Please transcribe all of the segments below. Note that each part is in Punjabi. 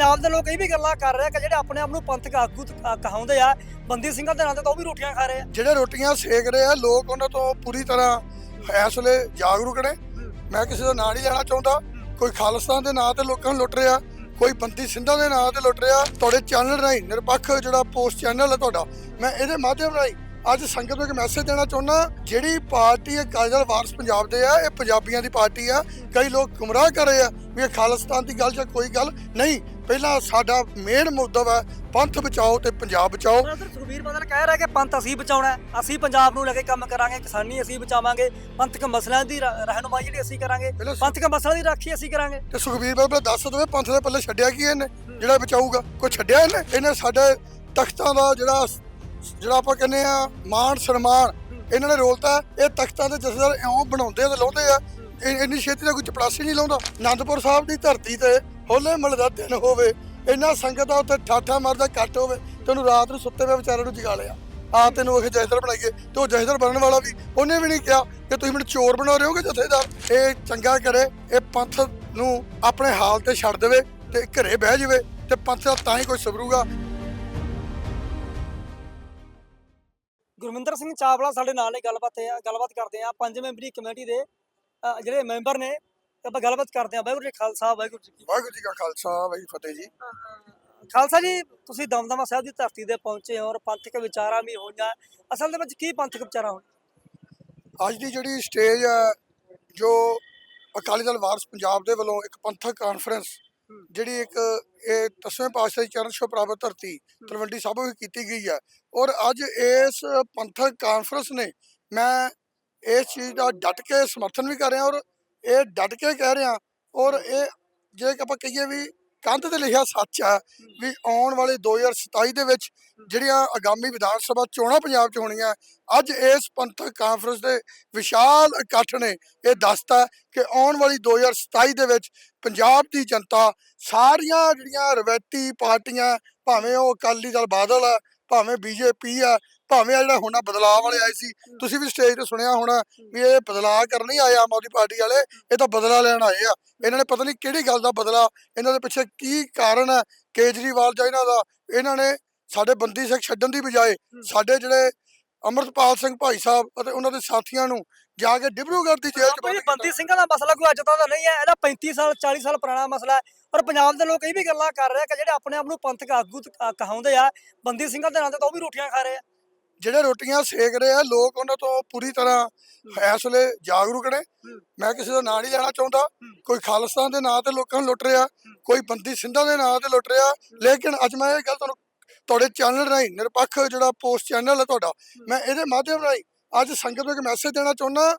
ਪੰਜਾਬ ਦੇ ਲੋਕ ਇਹ ਵੀ ਗੱਲਾਂ ਕਰ ਰਹੇ ਆ ਕਿ ਜਿਹੜੇ ਆਪਣੇ ਆਪ ਨੂੰ ਪੰਥਕ ਆਗੂ ਕਹਾਉਂਦੇ ਆ, ਬੰਦੀ ਸਿੰਘਾਂ ਦੇ ਨਾਂ ਤੇ ਤਾਂ ਉਹ ਵੀ ਰੋਟੀਆਂ ਖਾ ਰਹੇ ਆ। ਜਿਹੜੇ ਰੋਟੀਆਂ ਸੇਕ ਰਹੇ ਆ, ਲੋਕ ਉਹਨਾਂ ਤੋਂ ਪੂਰੀ ਤਰ੍ਹਾਂ ਇਸ ਵੇਲੇ ਜਾਗਰੂਕ ਨੇ। ਮੈਂ ਕਿਸੇ ਦਾ ਨਾਂ ਨਹੀਂ ਲੈਣਾ ਚਾਹੁੰਦਾ। ਕੋਈ ਖਾਲਿਸਤਾਨ ਦੇ ਨਾਂ ਤੇ ਲੋਕਾਂ ਨੂੰ ਲੁੱਟ ਰਿਹਾ, ਕੋਈ ਬੰਦੀ ਸਿੰਘਾਂ ਦੇ ਨਾਂ ਤੇ ਲੁੱਟ ਰਿਹਾ, ਤੁਹਾਡੇ ਚੈਨਲ ਰਾਹੀਂ, ਨਿਰਪੱਖ ਜਿਹੜਾ ਪੋਸਟ ਚੈਨਲ ਹੈ ਤੁਹਾਡਾ, ਮੈਂ ਇਹਦੇ ਮਾਧਿਅਮ ਰਾਹੀਂ ਅੱਜ ਸੰਗਤ ਨੂੰ ਇੱਕ ਮੈਸੇਜ ਦੇਣਾ ਚਾਹੁੰਦਾ, ਜਿਹੜੀ ਪਾਰਟੀ ਇਹ ਕਾਜਲ ਵਾਰਸ ਪੰਜਾਬ ਦੇ ਆ, ਇਹ ਪੰਜਾਬੀਆਂ ਦੀ ਪਾਰਟੀ ਆ, ਕਈ ਲੋਕ ਗੁੰਮਰਾਹ ਕਰ ਰਹੇ ਆ ਵੀ ਇਹ ਖਾਲਿਸਤਾਨ ਦੀ ਗੱਲ ਜਾਂ ਕੋਈ ਗੱਲ ਨਹੀਂ ਪਹਿਲਾਂ ਸਾਡਾ ਮੇਨ ਮੁੱਦਾ ਵਾ ਪੰਥ ਬਚਾਓ ਤੇ ਪੰਜਾਬ ਬਚਾਓ। ਉਧਰ ਸੁਖਬੀਰ ਬਾਦਲ ਕਹਿ ਰਿਹਾ ਕਿ ਪੰਥ ਅਸੀਂ ਬਚਾਉਣਾ ਹੈ, ਅਸੀਂ ਪੰਜਾਬ ਨੂੰ ਲੈ ਕੇ ਕੰਮ ਕਰਾਂਗੇ ਕਿਸਾਨੀ ਅਸੀਂ ਬਚਾਵਾਂਗੇ ਪੰਥਕ ਮਸਲਿਆਂ ਦੀ ਰ- ਰਹਿਨੁਮਾਈ ਜਿਹੜੀ ਅਸੀਂ ਕਰਾਂਗੇ ਪਹਿਲਾਂ ਸੁ- ਪੰਥਕ ਮਸਲਿਆਂ ਦੀ ਰਾਖੀ ਅਸੀਂ ਕਰਾਂਗੇ। ਤੇ ਸੁਖਬੀਰ ਬਾਬਾ ਦੱਸ ਦਵੇ ਪੰਥ ਦੇ ਪੱਲੇ ਛੱਡਿਆ ਕੀ ਇਹਨੇ? ਜਿਹੜਾ ਬਚਾਊਗਾ ਕੋਈ ਛੱਡਿਆ ਇਹਨੇ? ਇਹਨੇ ਸਾਡੇ ਤਖਤਾਂ ਦਾ ਜਿਹੜਾ ਜਿਹੜਾ ਆਪਾਂ ਕਹਿੰਦੇ ਆ ਮਾਣ ਸਨਮਾਨ ਇਹਨਾਂ ਨੇ ਰੋਲਤਾ ਇਹ ਤਖਤਾਂ ਦੇ ਜਥੇਦਾਰ ਇਉਂ ਬਣਾਉਂਦੇ ਤੇ ਲਾਉਂਦੇ ਆ। ਇਹ- ਇੰਨੀ ਛੇਤੀ ਦਾ ਕੋਈ ਚਪੜਾਸੀ ਨਹੀਂ ਲਾਉਂਦਾ। ਆਨੰਦਪੁਰ ਸਾਹਿਬ ਦੀ ਧਰਤੀ ਤੇ ਹੋਲੇ ਮਹੱਲੇ ਦਾ ਦਿਨ ਹੋਵੇ, ਇੰਨਾ ਸੰਗਤ ਦਾ ਉੱਥੇ ਠਾਠਾ ਮਾਰਦਾ ਕੱਟ ਹੋਵੇ, ਤੈਨੂੰ ਰਾਤ ਨੂੰ ਸੁੱਤੇ ਪਏ ਵਿਚਾਰੇ ਨੂੰ ਜਗਾ ਲਿਆ। ਆ ਤੈਨੂੰ ਉਹ ਜਥੇਦਾਰ ਬਣਾਈਏ, ਤੇ ਉਹ ਜਥੇਦਾਰ ਬਣਨ ਵਾਲਾ ਵੀ, ਉਹਨੇ ਵੀ ਨਹੀਂ ਕਿਹਾ ਕਿ ਤੁਸੀਂ ਮੈਨੂੰ ਚੋਰ ਬਣਾ ਰਹੇ ਹੋਗੇ ਜਥੇਦਾਰ। ਇਹ ਚੰਗਾ ਕਰੇ, ਇਹ ਪੰਥ ਨੂੰ ਆਪਣੇ ਹਾਲ ਤੇ ਛੱਡ ਦੇਵੇ ਤੇ ਘਰੇ ਬਹਿ ਜਾਵੇ, ਤੇ ਪੰਥ ਦਾ ਤਾਂ ਹੀ ਕੋਈ ਸਬਰੂਗਾ। ਗੁਰਮਿੰਦਰ ਸਿੰਘ ਚਾਵਲਾ ਸਾਡੇ ਨਾਲ ਨੇ, ਗੱਲਬਾਤ ਹੈ, ਗੱਲਬਾਤ ਕਰਦੇ ਆ ਪੰਜ ਮੈਂਬਰੀ ਕਮੇਟੀ ਦੇ ਜਿਹੜੇ ਮੈਂਬਰ ਨੇ ਤੇ ਆਪਾਂ ਗੱਲਬਾਤ ਕਰਦੇ ਆ ਵਾਹਿਗੁਰੂ ਜੀ ਕਾ ਖਾਲਸਾ ਵਾਹਿਗੁਰੂ ਜੀ ਕੀ ਵਾਹਿਗੁਰੂ ਜੀ ਕਾ ਖਾਲਸਾ ਵਾਹਿਗੁਰੂ ਫਤਿਹ ਜੀ। ਫਤਿਹ। ਖਾਲਸਾ ਜੀ ਤੁਸੀਂ ਦਮਦਮਾ ਸਾਹਿਬ ਦੀ ਧਰਤੀ ਤੇ ਪਹੁੰਚੇ ਹੋ ਔਰ ਪੰਥਕ ਵਿਚਾਰਾਂ ਵੀ ਹੋਈਆਂ। ਅਸਲ ਦੇ ਵਿੱਚ ਕੀ ਪੰਥਕ ਵਿਚਾਰਾਂ ਹੋਈਆਂ? ਅੱਜ ਦੀ ਜਿਹੜੀ ਸਟੇਜ ਹੈ ਜੋ ਅਕਾਲੀ ਦਲ ਵਾਰਸ ਪੰਜਾਬ ਦੇ ਵੱਲੋਂ ਇੱਕ ਪੰਥਕ ਕਾਨਫਰੰਸ ਜਿਹੜੀ ਇੱਕ ਇਹ ਦਸਵੇਂ ਪਾਤਸ਼ਾਹ ਦੀ ਚਰਨ ਛੋਹ ਪ੍ਰਾਪਤ ਧਰਤੀ ਤਲਵੰਡੀ ਸਾਬੋ ਵਿੱਚ ਕੀਤੀ ਗਈ ਹੈ। ਔਰ ਅੱਜ ਇਸ ਪੰਥਕ ਕਾਨਫਰੰਸ ਨੇ ਮੈਂ ਇਸ ਚੀਜ਼ ਦਾ ਡਟ ਕੇ ਸਮਰਥਨ ਵੀ ਕਰ ਰਿਹਾ ਔਰ ਇਹ ਡਟ ਕੇ ਕਹਿ ਰਿਹਾ ਔਰ ਇਹ ਜੇ ਆਪਾਂ ਕਹੀਏ ਵੀ ਕੰਧ ਤੇ ਲਿਖਿਆ ਸੱਚ ਹੈ। ਵੀ ਆਉਣ ਵਾਲੇ 2027 ਦੇ ਵਿੱਚ ਜਿਹੜੀਆਂ ਆਗਾਮੀ ਵਿਧਾਨ ਸਭਾ ਚੋਣਾਂ ਪੰਜਾਬ 'ਚ ਹੋਣੀਆਂ ਅੱਜ ਇਸ ਪੰਥਕ ਕਾਨਫਰੰਸ ਦੇ ਵਿਸ਼ਾਲ ਇਕੱਠ ਨੇ ਇਹ ਦੱਸਤਾ ਕਿ ਆਉਣ ਵਾਲੀ 2027 ਦੇ ਵਿੱਚ ਪੰਜਾਬ ਦੀ ਜਨਤਾ ਸਾਰੀਆਂ ਜਿਹੜੀਆਂ ਰਵੈਤੀ ਪਾਰਟੀਆਂ ਭਾਵੇਂ ਉਹ ਅਕਾਲੀ ਦਲ ਬਾਦਲ ਆ ਭਾਵੇਂ ਬੀਜੇਪੀ ਆ ਭਾਵੇਂ ਆ ਜਿਹੜਾ ਹੁਣ ਬਦਲਾਅ ਵਾਲੇ ਆਏ ਸੀ ਤੁਸੀਂ ਵੀ ਸਟੇਜ ਤੇ ਸੁਣਿਆ ਹੋਣਾ ਵੀ ਇਹ ਬਦਲਾਅ ਕਰਨ ਨਹੀਂ ਆਏ ਆਮ ਆਦਮੀ ਪਾਰਟੀ ਵਾਲੇ ਇਹ ਤਾਂ ਬਦਲਾ ਲੈਣ ਆਏ ਆ। ਇਹਨਾਂ ਨੇ ਪਤਾ ਨਹੀਂ ਕਿਹੜੀ ਗੱਲ ਦਾ ਬਦਲਾ ਇਹਨਾਂ ਦੇ ਪਿੱਛੇ ਕੀ ਕਾਰਨ ਹੈ ਕੇਜਰੀਵਾਲ ਜਾਂ ਇਹਨਾਂ ਦਾ ਇਹਨਾਂ ਨੇ ਸਾਡੇ ਬੰਦੀ ਸਿੰਘ ਛੱਡਣ ਦੀ ਬਜਾਏ ਸਾਡੇ ਜਿਹੜੇ ਅਮਰਤਪਾਲ ਸਿੰਘ ਭਾਈ ਸਾਹਿਬ ਅਤੇ ਉਹਨਾਂ ਦੇ ਸਾਥੀਆਂ ਨੂੰ ਜਾ ਕੇ ਡਿਬਰੂਗੜ੍ਹ ਦੀ ਜੇਲ੍ਹ 'ਚ ਕੋਈ ਬੰਦ ਬੰਦੀ ਸਿੰਘਾਂ ਦਾ ਮਸਲਾ ਕੋਈ ਅੱਜ ਦਾ ਨਹੀਂ ਹੈ ਇਹਦਾ 35 ਸਾਲ 40 ਸਾਲ ਪੁਰਾਣਾ ਮਸਲਾ ਹੈ। ਔਰ ਪੰਜਾਬ ਦੇ ਲੋਕ ਇਹ ਵੀ ਗੱਲਾਂ ਕਰ ਰਹੇ ਆ ਕਿ ਜਿਹੜੇ ਆਪਣੇ ਆਪ ਨੂੰ ਪੰਥਕ ਆਗੂ ਕਹਾਉਂਦੇ ਆ ਬੰਦੀ ਸਿੰਘਾਂ ਦੇ ਨਾਂ ਤੇ ਤਾਂ ਉਹ ਵੀ ਰੋਟੀਆਂ ਖਾ ਰਹੇ ਆ। ਜਿਹੜੇ ਰੋਟੀਆਂ ਸੇਕ ਰਹੇ ਆ ਲੋਕ ਉਹਨਾਂ ਤੋਂ ਪੂਰੀ ਤਰ੍ਹਾਂ ਇਸ ਵੇਲੇ ਜਾਗਰੂਕ ਨੇ। ਮੈਂ ਕਿਸੇ ਦਾ ਨਾਂ ਨਹੀਂ ਲੈਣਾ ਚਾਹੁੰਦਾ। ਕੋਈ ਖਾਲਿਸਤਾਨ ਦੇ ਨਾਂ ਤੇ ਲੋਕਾਂ ਨੂੰ ਲੁੱਟ ਰਿਹਾ ਕੋਈ ਬੰਦੀ ਸਿੰਘਾਂ ਦੇ ਨਾਂ ਤੇ ਲੁੱਟ ਰਿਹਾ। ਲੇਕਿਨ ਅੱਜ ਮੈਂ ਇਹ ਗੱਲ ਤੁਹਾਨੂੰ ਤੁਹਾਡੇ ਚੈਨਲ ਰਾਹੀਂ ਨਿਰਪੱਖ ਜਿਹੜਾ ਪੋਸਟ ਚੈਨਲ ਹੈ ਤੁਹਾਡਾ ਮੈਂ ਇਹਦੇ ਮਾਧਿਅਮ ਰਾਹੀਂ ਅੱਜ ਸੰਗਤ ਨੂੰ ਇੱਕ ਮੈਸੇਜ ਦੇਣਾ ਚਾਹੁੰਦਾ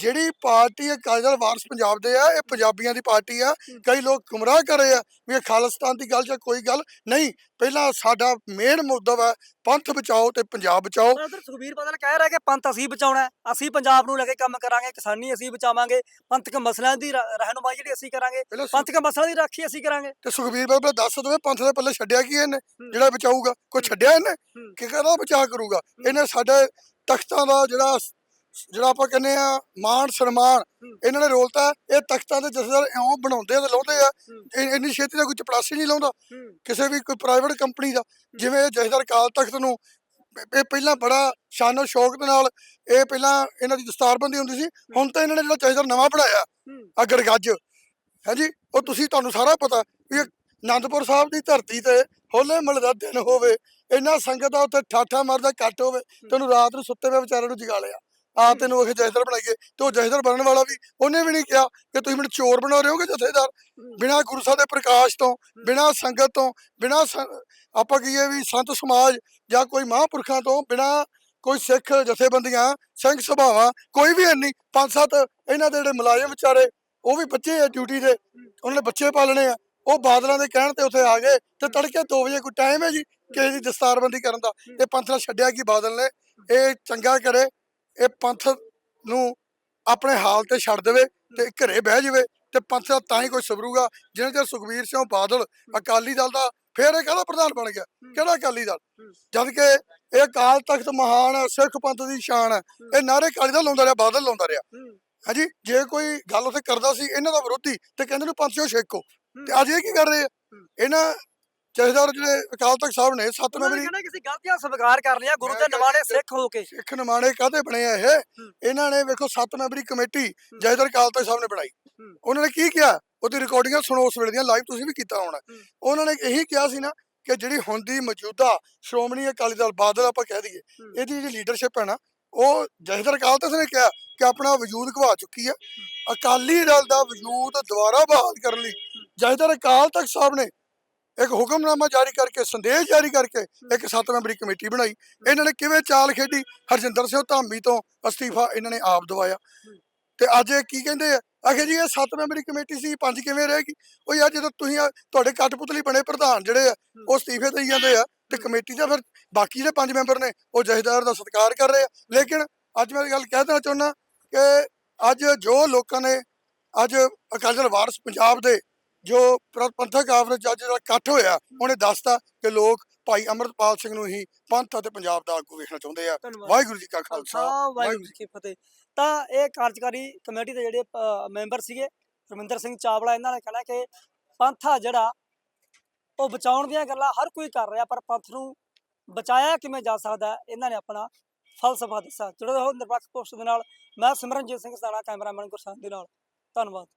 ਜਿਹੜੀ ਪਾਰਟੀ ਇਹ ਕਾਜਲ ਵਾਰਸ ਪੰਜਾਬ ਦੇ ਆ ਇਹ ਪੰਜਾਬੀਆਂ ਦੀ ਪਾਰਟੀ ਆ। ਕਈ ਲੋਕ ਗੁੰਮਰਾਹ ਕਰ ਰਹੇ ਆ ਵੀ ਇਹ ਖਾਲਿਸਤਾਨ ਦੀ ਗੱਲ ਜਾਂ ਕੋਈ ਗੱਲ ਨਹੀਂ। ਪਹਿਲਾਂ ਸਾਡਾ ਮੇਨ ਮੁੱਦਾ ਵਾ ਪੰਥ ਬਚਾਓ ਤੇ ਪੰਜਾਬ ਬਚਾਓ। ਉਧਰ ਸੁਖਬੀਰ ਬਾਦਲ ਕਹਿ ਰਿਹਾ ਕਿ ਪੰਥ ਅਸੀਂ ਬਚਾਉਣਾ ਹੈ, ਅਸੀਂ ਪੰਜਾਬ ਨੂੰ ਲੈ ਕੇ ਕੰਮ ਕਰਾਂਗੇ ਕਿਸਾਨੀ ਅਸੀਂ ਬਚਾਵਾਂਗੇ ਪੰਥਕ ਮਸਲਿਆਂ ਦੀ ਰਹਿਨੁਮਾਈ ਜਿਹੜੀ ਅਸੀਂ ਕਰਾਂਗੇ ਪੰਥਕ ਮਸਲਿਆਂ ਦੀ ਰਾਖੀ ਅਸੀਂ ਕਰਾਂਗੇ। ਤੇ ਸੁਖਬੀਰ ਬਾਬਾ ਦੱਸ ਦਵੇ ਪੰਥ ਦੇ ਪੱਲੇ ਛੱਡਿਆ ਕੀ ਇਹਨੇ? ਜਿਹੜਾ ਬਚਾਊਗਾ ਕੋਈ ਛੱਡਿਆ ਇਹਨੇ? ਕਿ ਕਹਦਾ ਬਚਾ ਕਰੂਗਾ? ਇਹਨੇ ਸਾਡੇ ਤਖਤਾਂ ਦਾ ਜਿਹੜਾ ਜਿਹੜਾ ਆਪਾਂ ਕਹਿੰਦੇ ਆ ਮਾਣ ਸਨਮਾਨ ਇਹਨਾਂ ਨੇ ਰੋਲਤਾ ਇਹ ਤਖਤਾਂ ਦੇ ਜਥੇਦਾਰ ਇਉਂ ਬਣਾਉਂਦੇ ਤੇ ਲਾਉਂਦੇ ਆ। ਇਹ- ਇੰਨੀ ਛੇਤੀ ਦਾ ਕੋਈ ਚਪੜਾਸੀ ਨਹੀਂ ਲਾਉਂਦਾ। ਕਿਸੇ ਵੀ ਕੋਈ ਪ੍ਰਾਈਵੇਟ ਕੰਪਨੀ ਦਾ ਜਿਵੇਂ ਇਹ ਜਥੇਦਾਰ ਕਾਲ ਤਖਤ ਨੂੰ ਇਹ ਪਹਿਲਾਂ ਬੜਾ ਸ਼ਾਨੋ ਸ਼ੌਕ ਦੇ ਨਾਲ ਇਹ ਪਹਿਲਾਂ ਇਹਨਾਂ ਦੀ ਦਸਤਾਰਬੰਦੀ ਹੁੰਦੀ ਸੀ ਹੁਣ ਤਾਂ ਇਹਨਾਂ ਨੇ ਜਿਹੜਾ ਜਥੇਦਾਰ ਨਵਾਂ ਬਣਾਇਆ ਅਗਰ ਗੱਜ ਹਾਂਜੀ ਉਹ ਤੁਸੀਂ ਤੁਹਾਨੂੰ ਸਾਰਾ ਪਤਾ ਵੀ ਇਹ ਆਨੰਦਪੁਰ ਸਾਹਿਬ ਦੀ ਧਰਤੀ ਤੇ ਹੋਲੇ ਮਹੱਲੇ ਦਾ ਦਿਨ ਹੋਵੇ ਇੰਨਾ ਸੰਗਤ ਦਾ ਉੱਥੇ ਠਾਠਾ ਮਾਰਦਾ ਕੱਟ ਹੋਵੇ ਤੈਨੂੰ ਰਾਤ ਨੂੰ ਸੁੱਤੇ ਪਏ ਵਿਚਾਰੇ ਨੂੰ ਜਗਾ ਲਿਆ। ਆ ਤੈਨੂੰ ਉਹ ਜਥੇਦਾਰ ਬਣਾਈਏ ਤੇ ਉਹ ਜਥੇਦਾਰ ਬਣਨ ਵਾਲਾ ਵੀ ਉਹਨੇ ਵੀ ਨਹੀਂ ਕਿਹਾ ਕਿ ਤੁਸੀਂ ਮੈਨੂੰ ਚੋਰ ਬਣਾ ਰਹੇ ਹੋਗੇ ਜਥੇਦਾਰ? ਬਿਨਾਂ ਗੁਰੂ ਸਾਹਿਬ ਦੇ ਪ੍ਰਕਾਸ਼ ਤੋਂ ਬਿਨਾਂ ਸੰਗਤ ਤੋਂ ਬਿਨਾਂ ਆਪਾਂ ਕਹੀਏ ਵੀ ਸੰਤ ਸਮਾਜ ਜਾਂ ਕੋਈ ਮਹਾਂਪੁਰਖਾਂ ਤੋਂ ਬਿਨਾਂ ਕੋਈ ਸਿੱਖ ਜਥੇਬੰਦੀਆਂ ਸਿੰਘ ਸਭਾਵਾਂ ਕੋਈ ਵੀ ਨਹੀਂ ਪੰਜ ਸੱਤ ਇਹਨਾਂ ਦੇ ਜਿਹੜੇ ਮੁਲਾਜ਼ਮ ਵਿਚਾਰੇ ਉਹ ਵੀ ਬੱਚੇ ਆ ਡਿਊਟੀ ਦੇ ਉਹਨਾਂ ਨੇ ਬੱਚੇ ਪਾਲਣੇ ਆ ਉਹ ਬਾਦਲਾਂ ਦੇ ਕਹਿਣ ਤੇ ਉੱਥੇ ਆ ਗਏ ਤੇ ਤੜਕੇ 2 ਵਜੇ ਕੋਈ ਟਾਈਮ ਹੈ ਜੀ ਕਿਸੇ ਦੀ ਦਸਤਾਰਬੰਦੀ ਕਰਨ ਦਾ ਇਹ ਪੰਥ ਨਾਲ ਛੱਡਿਆ ਕੀ ਬਾਦਲ ਨੇ ਇਹ ਚੰਗਾ ਕਰੇ ਇਹ ਪੰਥ ਨੂੰ ਆਪਣੇ ਹਾਲ ਤੇ ਛੱਡ ਦੇਵੇ ਤੇ ਘਰੇ ਬਹਿ ਜਾਵੇ ਤੇ ਪੰਥ ਦਾ ਤਾਂ ਹੀ ਕੋਈ ਸਬਰੂਗਾ ਜਿਵੇਂ ਚਿਰ ਸੁਖਬੀਰ ਸਿੰਘ ਬਾਦਲ ਅਕਾਲੀ ਦਲ ਦਾ ਫੇਰ ਇਹ ਕਾਹਦਾ ਪ੍ਰਧਾਨ ਬਣ ਗਿਆ? ਕਿਹੜਾ ਅਕਾਲੀ ਦਲ? ਜਦ ਕਿ ਇਹ ਅਕਾਲ ਤਖਤ ਮਹਾਨ ਹੈ ਸਿੱਖ ਪੰਥ ਦੀ ਸ਼ਾਨ ਹੈ। ਇਹ ਨਾਰੇ ਅਕਾਲੀ ਦਲ ਲਾਉਂਦਾ ਰਿਹਾ ਬਾਦਲ ਲਾਉਂਦਾ ਰਿਹਾ। ਹਾਂਜੀ ਜੇ ਕੋਈ ਗੱਲ ਉੱਥੇ ਕਰਦਾ ਸੀ ਇਹਨਾਂ ਦਾ ਵਿਰੋਧੀ ਤੇ ਕਹਿੰਦੇ ਨੂੰ ਪੰਥ ਚੋਂ ਛੇਕੋ। ਤੇ ਅੱਜ ਇਹ ਕੀ ਕਰ ਰਹੇ ਆ? ਇਹਨਾਂ ਜਥੇਦਾਰ ਜਿਹੜੇ ਅਕਾਲ ਤਖਤ ਸਾਹਿਬ ਨੇ ਸੱਤ ਉਹਨਾਂ ਨੇ ਮੈਂਬਰੀ ਕਹਿੰਦਾ ਕਿਸੇ ਗਲਤੀਆਂ ਸਵੀਕਾਰ ਕਰ ਲਿਆ ਗੁਰੂ ਦੇ ਜੀ, ਸਿੱਖ ਹੋ ਕੇ। ਸਿੱਖ ਨਿਮਾਣੇ ਕਾਹਦੇ ਬਣੇ ਆ ਇਹ? ਇਹਨਾਂ ਨੇ ਵੇਖੋ ਸੱਤ ਮੈਂਬਰੀ ਕਮੇਟੀ ਜਥੇਦਾਰ ਅਕਾਲ ਤਖਤ ਸਾਹਿਬ ਨੇ ਬਣਾਈ। ਹੂੰ। ਉਹਨਾਂ ਨੇ ਕੀ ਕਿਹਾ? ਉਹਦੀ ਰਿਕਾਰਡਿੰਗਾਂ ਸੁਣੋ ਉਸ ਵੇਲੇ ਦੀਆਂ ਲਾਈਵ ਤੁਸੀਂ ਵੀ ਕੀਤਾ ਹੋਣਾ। ਹੂੰ। ਉਹਨਾਂ ਨੇ ਇਹੀ ਕਿਹਾ ਸੀ ਨਾ ਕਿ ਜਿਹੜੀ ਹੁਣ ਦੀ ਮੌਜੂਦਾ ਸ਼੍ਰੋਮਣੀ ਅਕਾਲੀ ਦਲ ਬਾਦਲ ਆਪਾਂ ਕਹਿ ਦਈਏ ਹੂੰ। ਇਹਦੀ ਜਿਹੜੀ ਲੀਡਰਸ਼ਿਪ ਹੈ ਨਾ ਉਹ ਜਥੇਦਾਰ ਅਕਾਲ ਤਖਤ ਨੇ ਕਿਹਾ ਕਿ ਆਪਣਾ ਵਜੂਦ ਗਵਾ ਚੁੱਕੀ ਆ। ਅਕਾਲੀ ਦਲ ਦਾ ਵਜੂਦ ਦੁਬਾਰਾ ਬਹਾਲ ਕਰਨ ਲਈ ਜਥੇਦਾਰ ਅਕਾਲ ਤਖਤ ਸਾਹਿਬ ਨੇ ਇੱਕ ਹੁਕਮਨਾਮਾ ਜਾਰੀ ਕਰਕੇ ਸੰਦੇਸ਼ ਜਾਰੀ ਕਰਕੇ ਇੱਕ ਸੱਤ ਮੈਂਬਰੀ ਕਮੇਟੀ ਬਣਾਈ। ਇਹਨਾਂ ਨੇ ਕਿਵੇਂ ਚਾਲ ਖੇਡੀ? ਹਰਜਿੰਦਰ ਸਿੰਘ ਧਾਮੀ ਤੋਂ ਅਸਤੀਫਾ ਇਹਨਾਂ ਨੇ ਆਪ ਦਵਾਇਆ। ਤੇ ਅੱਜ ਇਹ ਕੀ ਕਹਿੰਦੇ ਆ? ਆਖੇ ਜੀ ਇਹ ਸੱਤ ਮੈਂਬਰੀ ਕਮੇਟੀ ਸੀ ਪੰਜ ਕਿਵੇਂ ਰਹੇਗੀ? ਉਹ ਯਾਰ ਜਦੋਂ ਤੁਸੀਂ ਤੁਹਾਡੇ ਕਠਪੁਤਲੀ ਬਣੇ ਪ੍ਰਧਾਨ ਜਿਹੜੇ ਆ ਉਹ ਅਸਤੀਫੇ ਦੇਈ ਜਾਂਦੇ ਆ ਤੇ ਕਮੇਟੀ ਦਾ ਫਿਰ ਬਾਕੀ ਜਿਹੜੇ ਪੰਜ ਮੈਂਬਰ ਨੇ ਉਹ ਜਥੇਦਾਰ ਦਾ ਸਤਿਕਾਰ ਕਰ ਰਹੇ ਆ। ਲੇਕਿਨ ਅੱਜ ਮੈਂ ਇਹ ਗੱਲ ਕਹਿ ਦੇਣਾ ਚਾਹੁੰਦਾ ਕਿ ਅੱਜ ਜੋ ਲੋਕਾਂ ਨੇ ਅੱਜ ਅਕਾਲੀ ਦਲ ਵਾਰਸ ਪੰਜਾਬ ਦੇ ਜੋ ਪੰਥਕ ਆਵਰਜ ਅੱਜ ਜਿਹੜਾ ਇਕੱਠ ਹੋਇਆ ਉਹਨੇ ਦੱਸਤਾ ਕਿ ਲੋਕ ਭਾਈ ਅਮਰਤਪਾਲ ਸਿੰਘ ਨੂੰ ਹੀ ਪੰਥ ਅਤੇ ਪੰਜਾਬ ਦਾ ਆਗੂ ਵੇਖਣਾ ਚਾਹੁੰਦੇ ਆ। ਵਾਹਿਗੁਰੂ ਜੀ ਕਾ ਖਾਲਸਾ। ਵਾਹਿਗੁਰੂ ਜੀ ਕੀ ਫਤਿਹ। ਤਾਂ ਇਹ ਕਾਰਜਕਾਰੀ ਕਮੇਟੀ ਦੇ ਜਿਹੜੇ ਮੈਂਬਰ ਸੀਗੇ ਰਮਿੰਦਰ ਸਿੰਘ ਚਾਵਲਾ ਇਹਨਾਂ ਨੇ ਕਹਿਣਾ ਕਿ ਪੰਥ ਜਿਹੜਾ ਉਹ ਬਚਾਉਣ ਦੀਆਂ ਗੱਲਾਂ ਹਰ ਕੋਈ ਕਰ ਰਿਹਾ ਪਰ ਪੰਥ ਨੂੰ ਬਚਾਇਆ ਕਿਵੇਂ ਜਾ ਸਕਦਾ ਇਹਨਾਂ ਨੇ ਆਪਣਾ ਫਲਸਫਾ ਦੱਸਿਆ। ਜਿਹੜੇ ਉਹ ਨਿਰਪੱਖ ਪੋਸਟ ਦੇ ਨਾਲ। ਮੈਂ ਸਿਮਰਨਜੀਤ ਸਿੰਘ ਸਾਡਾ ਕੈਮਰਾਮੈਨ ਗੁਰਸੰਤ ਦੇ ਨਾਲ। ਧੰਨਵਾਦ।